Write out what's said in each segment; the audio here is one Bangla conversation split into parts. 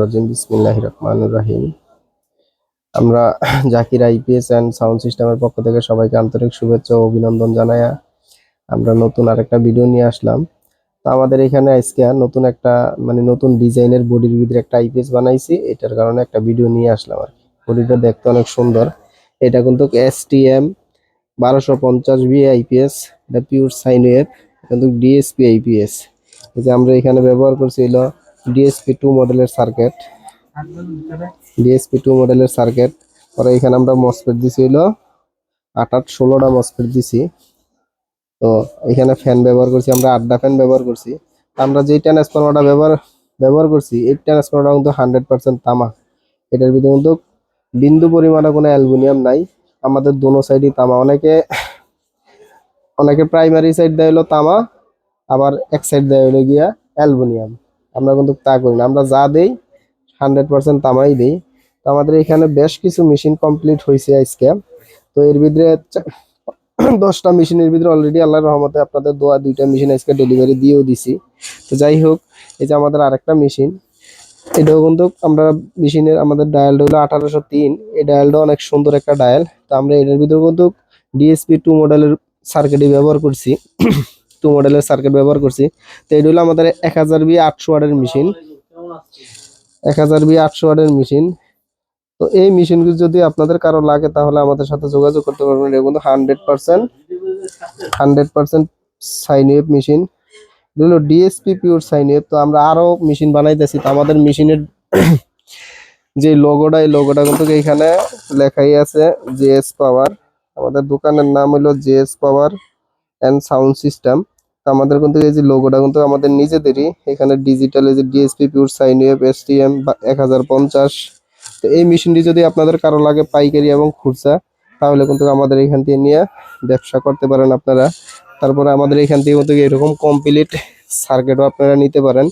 রাজিম বিসমিল্লাহ রহমানুর রাহিম। আমরা জাকির আইপিএস অ্যান্ড সাউন্ড সিস্টেমের পক্ষ থেকে সবাইকে আন্তরিক শুভেচ্ছা ও অভিনন্দন জানাই। আমরা নতুন আরেকটা ভিডিও নিয়ে আসলাম। তো আমাদের এখানে আজকে নতুন একটা মানে নতুন ডিজাইনের বডির ভিতরে একটা আইপিএস বানাইছি। এটার কারণে একটা ভিডিও নিয়ে আসলাম আর বডিটা দেখতে অনেক সুন্দর। এটা কিন্তু এস টি এম বারোশো পঞ্চাশ বি আইপিএস, এটা পিওর সাইন ওয়েভ কিন্তু ডিএসপি আইপিএস। যে আমরা এখানে ব্যবহার করছি ডিএসপি টু মডেলের সার্কিট ডিএসপি টু মডেলের সার্কিট পরে এখানে আমরা মসফেট দিছি হলো আট আট ষোলোটা মসফেট দিছি। তো এখানে ফ্যান ব্যবহার করছি, আমরা আড্ডা ফ্যান ব্যবহার করছি। আমরা যেই ট্রান্সফরমারটা ব্যবহার ব্যবহার করছি, এই ট্রান্সফরমারটা কিন্তু হান্ড্রেড পার্সেন্ট তামা। এটার ভিতরে কিন্তু বিন্দু পরিমাণে কোনো অ্যালুমিনিয়াম নাই। আমাদের দোনো সাইডই তামা। অনেকে অনেকে প্রাইমারি সাইড দেয় হলো তামা, আবার এক সাইড দেয় হলো গিয়া অ্যালুমিনিয়াম। আমরা কিন্তু তা করি না। আমরা যা দেই হান্ড্রেড পার্সেন্ট তামাই দিই। তো আমাদের এখানে বেশ কিছু মেশিন কমপ্লিট হয়েছে আজকে। তো এর ভিতরে দশটা মেশিনের ভিতরে অলরেডি আল্লাহর রহমতে আপনাদের দোয়া দুইটা মেশিন আজকে ডেলিভারি দিয়েও দিছি। তো যাই হোক, এই যে আমাদের আরেকটা মেশিন এটাও কিন্তু আমরা মেশিনের আমাদের ডায়ালটা হলো আঠারোশো তিন। এই ডায়ালটা অনেক সুন্দর একটা ডায়াল তো আমরা এটার ভিতরে কিন্তু ডিএসপি টু মডেলের সার্কিটই ব্যবহার করছি। টু মডেলের সার্কিট ব্যবহার করছি। তো এটা হলো আমাদের এক হাজার বি আটশো ওয়ার্ডের মেশিন এক হাজার বি আটশো ওয়ার্ডের মেশিন তো এই মেশিনগুলো যদি আপনাদের কারও লাগে, তাহলে আমাদের সাথে যোগাযোগ করতে পারবেন। এটা কিন্তু hundred percent hundred percent sine wave machine হলো ডিএসপি পিওর সাইন ওয়েভ তো আমরা আরও মেশিন বানাইতেছি। তো আমাদের মেশিনের যে লোগোটা এই লোগোটা কিন্তু এখানে লেখাই আছে জেএস পাওয়ার আমাদের দোকানের নাম হলো JS power and sound system আমাদের কিন্তু এই যে লোগোটা কিন্তু আমাদের নিজেদেরই। এখানে ডিজিটাল এই যে DSP pure sine wave STM এক হাজার পঞ্চাশ। তো এই মেশিনটি যদি আপনাদের কারও লাগে পাইকারি এবং খুচরা, তাহলে কিন্তু আমাদের এখান থেকে নিয়ে ব্যবসা করতে পারেন আপনারা। তারপরে আমাদের এখান থেকে কিন্তু এরকম কমপ্লিট সার্কিটও আপনারা নিতে পারেন।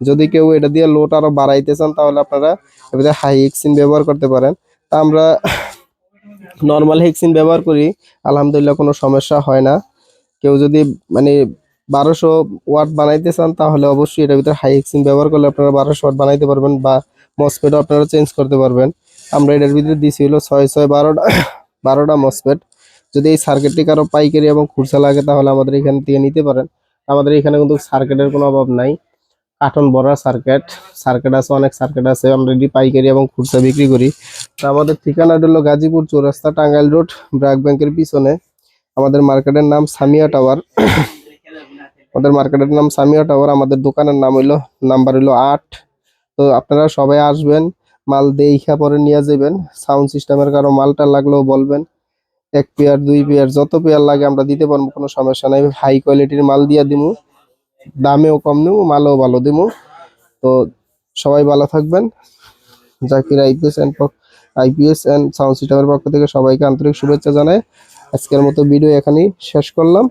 যদি কেউ এটা দিয়ে লোড আরও বাড়াইতে চান, তাহলে আপনারা এবারে হাই হেক্সিন ব্যবহার করতে পারেন। তা আমরা নর্মাল হেক্সিন ব্যবহার করি, আলহামদুলিল্লাহ কোনো সমস্যা হয় না। কেউ যদি মানে বারোশো ওয়াট বানাইতে চান, তাহলে অবশ্যই এটার ভিতরে হাই হেক্সিন ব্যবহার করলে আপনারা বারোশো ওয়াট বানাইতে পারবেন বা মসপেটও আপনারা চেঞ্জ করতে পারবেন। আমরা এটার ভিতরে দিছি হলো ছয় ছয় বারোটা বারোটা মসপেট যদি এই সার্কিটটি কারও পাইকারি এবং খুচরা লাগে, তাহলে আমাদের এখান থেকে নিতে পারেন। আমাদের এখানে কিন্তু সার্কিটের কোনো অভাব নাই। কার্টন ভরা সার্কিট সার্কিট আছে, অনেক সার্কিট আছে। আমরা এটি পাইকারি এবং খুচরা বিক্রি করি। তো আমাদের ঠিকানাটা হলো গাজীপুর চৌরাস্তা, টাঙ্গাইল রোড ব্র্যাক ব্যাংকের পিছনে। আমাদের মার্কেটের নাম সামিয়া টাওয়ার আমাদের মার্কেটের নাম সামিয়া টাওয়ার, আমাদের দোকানের নাম হইল, নাম্বার হইল আট। তো আপনারা সবাই আসবেন, মাল দেখা পরে নিয়ে যাবেন, সাউন্ড সিস্টেমের কারও মালটা লাগলেও বলবেন। এক পেয়ার, দুই পেয়ার, যত পেয়ার লাগে আমরা দিতে পারব, কোনো সমস্যা নাই। হাই কোয়ালিটির মাল দিয়া দিমু, দামেও কম নেব মালও ভালো দিমু। তো সবাই ভালো থাকবেন। Zakir IPS and IPS and sound সিস্টেমের পক্ষ থেকে সবাইকে আন্তরিক শুভেচ্ছা জানাই। আজকের মতো ভিডিও এখানেই শেষ করলাম।